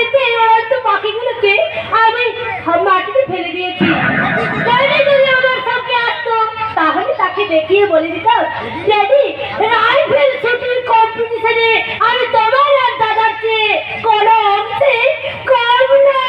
বলেতে অনাথ পাখিগুলোকে আমি মাটিতে ফেলে দিয়েছি। যদি আমার আসতো, তাহলে তাকে দেখিয়ে বলে দিতাম, ড্যাডি, রাইফেল শুটিং কম্পিটিশনে আমি তোমার আর দাদার চেয়ে কোনো অংশে কম নয়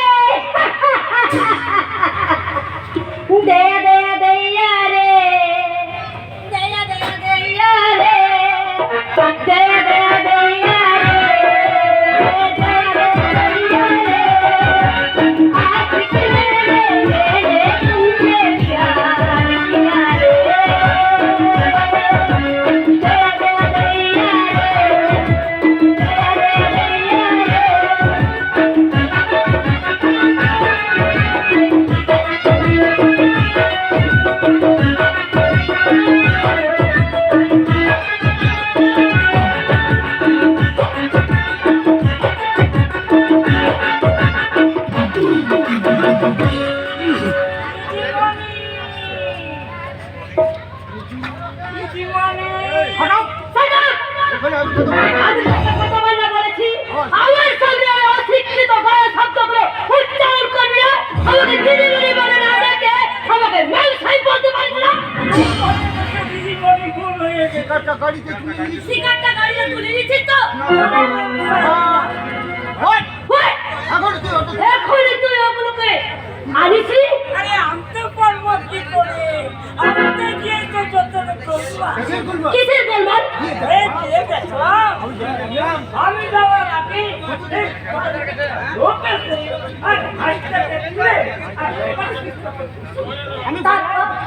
শিকারটা গাড়িতে তুলে নিয়েছি। সিগারটা গাড়িতে তুলে নিচ্ছিস তো। এখন তুই অটো এখনই তুই ওগুলোকে আনিসি আরে আনতে পারব কি করে? আনতে গিয়ে তো যতটা করবা। কিসের করব? এই দিয়ে গেছিলাম আমি যাওয়ার আগে হাসতে আমি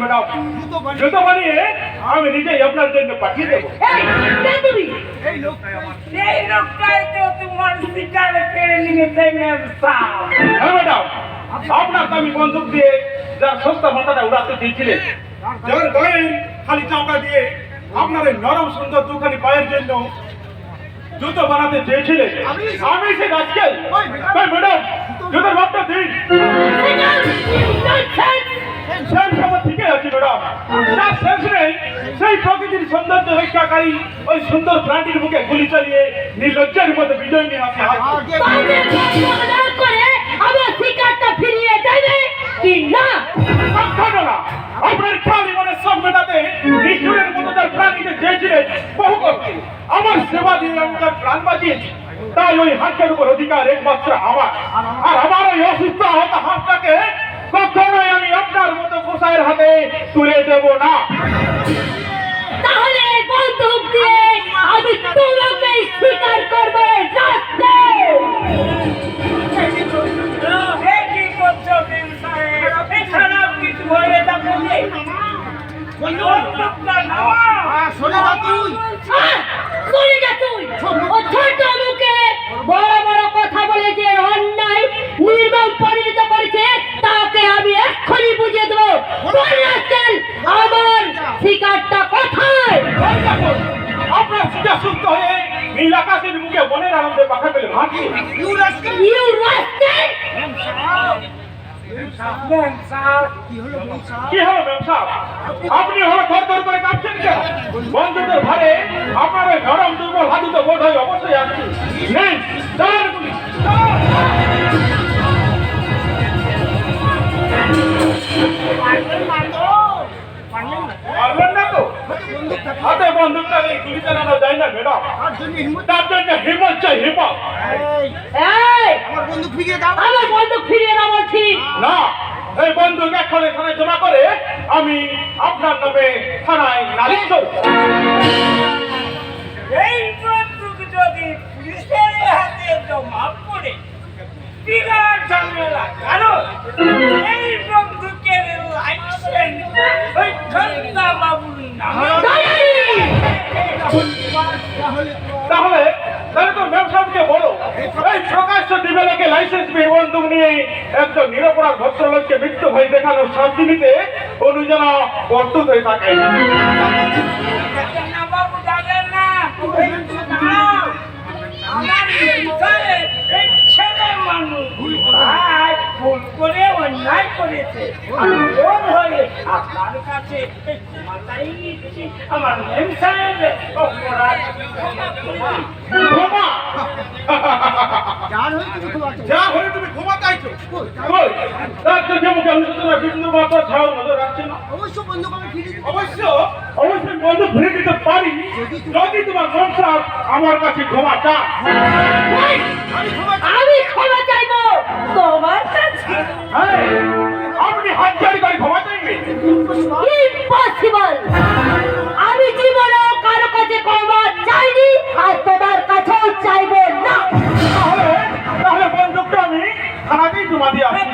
ম্যাডাম জুতো বানিয়ে আমি নিজেই আপনার জন্য পাঠিয়ে দেবো। এই কে তুমি এই লোক এই লোকটাই তো তোমার শিকারে নিয়েছে মেমসাহ হ্যাঁ ম্যাডাম। আপনার দামি বন্দুক দিয়ে যার সস্তা মাথাটা উড়াতে দিয়েছিলেন যার গায়ে খালি চামড়া দিয়ে আপনার নরম সুন্দর দুখানি পায়ের জন্য জুতো বানাতে চেয়েছিলেন আমি সে আজকাল ম্যাডাম। জুতোর মাপটা দিন। সেই সময় ম্যাডাম। তার শেষ নেই সেই প্রকৃতির সৌন্দর্য রক্ষাকারী ওই সুন্দর প্রাণীর মুখে গুলি চালিয়ে নির্লজ্জের মধ্যে বিজয় নিয়ে আসে করে আমার শিকারটা ফিরিয়ে দেবে কি না? কখনো না আপনার প্রাণী মানে সব মেটাতে নিষ্ঠুরের মতো তার প্রাণীকে চেয়েছিলেন বহু করতে আমার সেবা দিয়ে আমি তার প্রাণ বাঁচিয়েছি। তাই ওই হাঁসের উপর অধিকার একমাত্র আমার। আর আমার ওই অসুস্থ আহত হাঁসটাকে কখনোই আমি আপনার মতো গোসাইয়ের হাতে তুলে দেব না। তাহলে বন্দুক দিয়ে আমি তোমাকে স্বীকার করব কি করছ খারাপ কিছু হয়ে যাবে বড় বড় কথা বলে যে অন্যায় নির্মম পরিণত করেছে তাকে আমি এক্ষুনি বুঝিয়ে দেবো। বল রাস্কেল, আমার শিকারটা কোথায়? আপনার সুজা সুস্থ হয়ে নীল আকাশের মুখে বনের আনন্দে পাখা পেলে ভাবছি ইউ রাস্কেল। ইউ রাস্কেল কি হলো বল সাহেব? কি হলো ব্যবসা আপনি হলো থর থর করে কাঁপছেন কেন? বন্ধুদের ভারে আপনার ওই নরম দুর্বল হাতু তো বোধ হয় অবশ্যই আসছে। নেই গুলি চালানো যায় না ম্যাডাম তার জন্য চাই। আমার বন্দুক ফিরিয়ে দাও। আমার বন্দুক ফিরিয়ে না বলছি। না এই বন্দুক এখন এখানে জমা করে আমি আপনার নামে থানায় নালিশ করব। এই বন্দুক যদি পুলিশের হাতে জমা পড়ে বিরাট ঝামেলা কারণ এই বন্দুকের লাইসেন্স ওই ঠান্ডা একজন নিরপরাধ ভদ্রলোককে মৃত্যু হয়ে দেখানোর শান্তি নিতে অনুযায়ী প্রস্তুত হয়ে থাকে দেখেন না বাবু যাবেন না একটু দাঁড়াও। আমার বিষয়ে এই ছেলে মানুষ ভাই ভুল করে অন্যায় করেছে। আমি ওর হয়ে আপনার কাছে আমার মেম সাহেবের অপরাধ হয়ে যা হয়ে তুমি ক্ষমা চাইছো তার বিন্দু মাত্র ছাড় নজর রাখছে না। অবশ্য বন্ধু অবশ্য অবশ্যই বন্ধু ফিরে দিতে পারি। যদি তোমার সংসার আমার কাছে ক্ষমা চায় আমি ক্ষমা আপনি হাত জারি করে ক্ষমা চাইবেন ইম্পসিবল আমি জীবনেও কারও কাছে ক্ষমা চাইনি আর তোমার কাছেও চাইব না। তাহলে তাহলে বন্দুকটা আমি থানাতেই জমা দিয়ে আসি।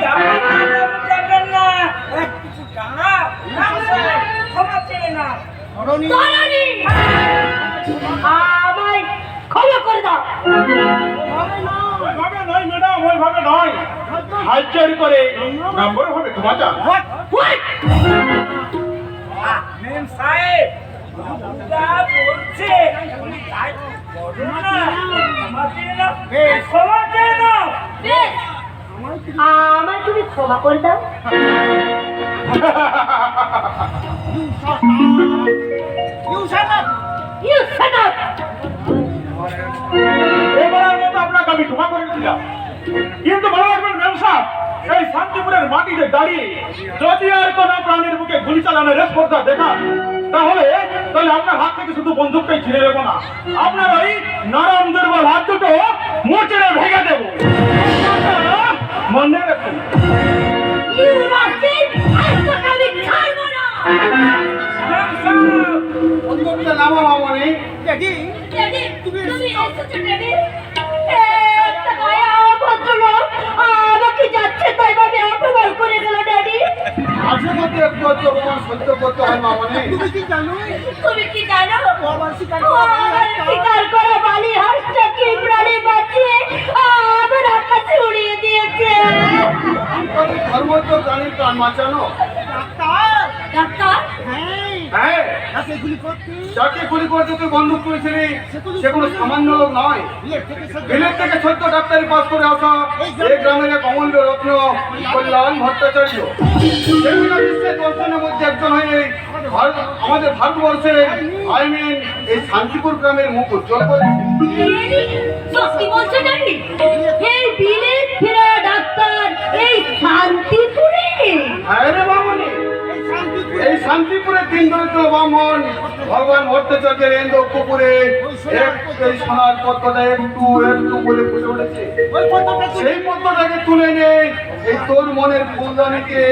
আমায় ক্ষমা করে দাও। ওইভাবে নয় ম্যাডাম ওইভাবে নয়। হাত করে নম্বর হবে ক্ষমা চান মেম সাহেব যা বলছে তাই করো না। ক্ষমা চেয়ে নাও। ক্ষমা চেয়ে নাও। তুমি ক্ষমা করে দাও। কিন্তু ভালো রাখবেন ব্যবসা এই শান্তিপুরের মাটিতে দাঁড়িয়ে যদি আর কোন প্রাণীর বুকে গুলি চালানোর স্পর্ধা দেখান তাহলে তাহলে আপনার হাত থেকে শুধু বন্দুকটাই ছিঁড়ে দেবো না। আপনার ওই নরম দুর্বল হাত দুটো মোচড়ে ভেঙে দেবো। মনে রাখুন ইউ অপমান করে গেল ড্যাডি মাঝে মধ্যে একটু একটু অপমান সহ্য করতে হয় মামনি তুমি কি জানো? তুমি কি জানো? ও আবার স্বীকার আমার শিকার করা বালি হাঁসটাকে প্রাণে বাঁচিয়ে আমার আকাশে উড়িয়ে দিয়েছে? ধর্ম তো প্রাণীর প্রাণ বাঁচানো ডাক্তার। ডাক্তার? হ্যাঁ। হ্যাঁ। গুলি করতে যাকে গুলি করে তুই বন্দুক সে কোনো সামান্য লোক নয়। বিলেট থেকে ছোট্ট ডাক্তারি পাস করে আসা এই গ্রামের এক অমূল্য রত্ন কল্যাণ ভট্টাচার্য। বিশ্বের দর্শনের মধ্যে একজন হয়ে আমাদের ভারতবর্ষে আই মিন এই শান্তিপুর গ্রামের মুখ উজ্জ্বল করেছে। সত্যি বলছো ড্যাডি এই বিলেত ফেরা ডাক্তার এই শান্তিপুরে শান্তিপুর তিন দরিদ্র ব্রাহ্মণ ভগবান ভট্টাচার্যের এন্দ্র পুকুরে সোনার পদ্মটা একটু একটু করে ফুটে উঠেছে। সেই পদ্মটাকে তুলে নে এই তোর মনের ফুলদানিকে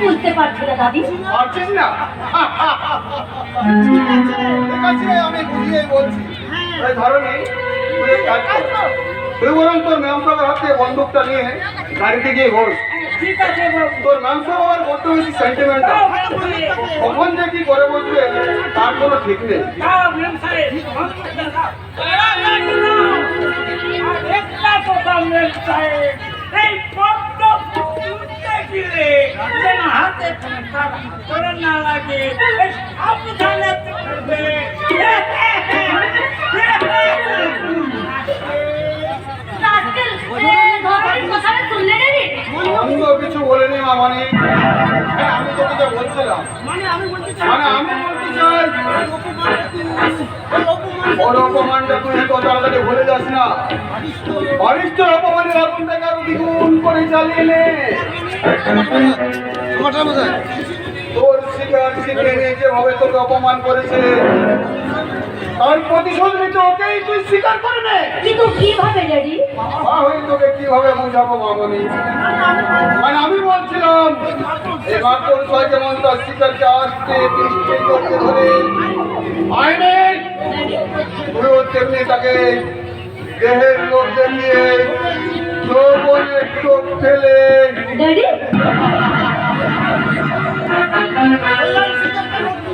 বুঝতে পারছি না দাদি। পারছিস না? ঠিক আছে আমি বুঝিয়ে বলছি। ধরনি তুই বরং তোর হাতে বন্দুকটা নিয়ে গাড়িতে গিয়ে বস ঠিক আছে বাবু তোর ম্যামসাব আমার বড্ড বেশি সেন্টিমেন্টাল কখন যে কি করে বসবে তার কোনো ঠিক নেই। মেম সাহেব। বন্দুকটা দাও। তাড়াতাড়ি দাও। আর একটা কথা মেম সাহেব, এই পদ্ম ফুটতে গেলে যেন হাতে করে না লাগে এই সাবধানে করবে। রাস্কেল এ ধরনের কথাটা শুনলে ড্যাডি আমি তো কিছু মামানি হ্যাঁ আমি তোকে যা বলছিলাম। মানে আমি বলতে চাই মানে আমি বলতে চাই ওর অপমানটা তুই এত তাড়াতাড়ি ভুলে যাস না। অনিষ্ট অপমানের আগুনটাকে আরও দ্বিগুণ করে জ্বালিয়ে নে। তোর শিকার শিখে নিয়ে যেভাবে তোকে অপমান করেছে তার প্রতিশোধ নিতে ওকেই তুই স্বীকার করে নে। কিন্তু কীভাবে ড্যাডি মা হয়ে তোকে কীভাবে বুঝাবো মামনি? মানে আমি বলছিলাম এই মাত্র ছয় যেমন তার শিকারকে আসতে পিষ্টে করতে ধরে। আইনে তুইও তেমনি তাকে দেহের লোক দেখিয়ে যৌবনের চোখ ফেলে। ড্যাডি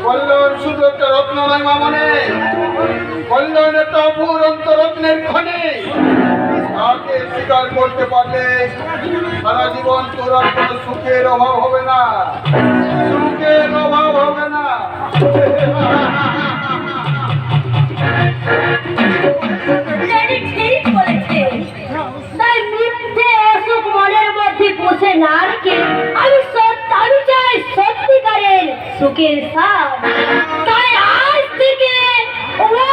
কল্যাণ একটা রত্ন নয় মামনে কল্যাণে তাপুর অন্তরত্নের খনি। তাকে স্বীকার করতে পারলে সারা জীবন তোর আর কোনো সুখের অভাব হবে না। সুখের অভাব হবে না। তাই মিথ্যে মনের মধ্যে পুষে না রেখে সুখের সাথ তাই আজ থেকে ও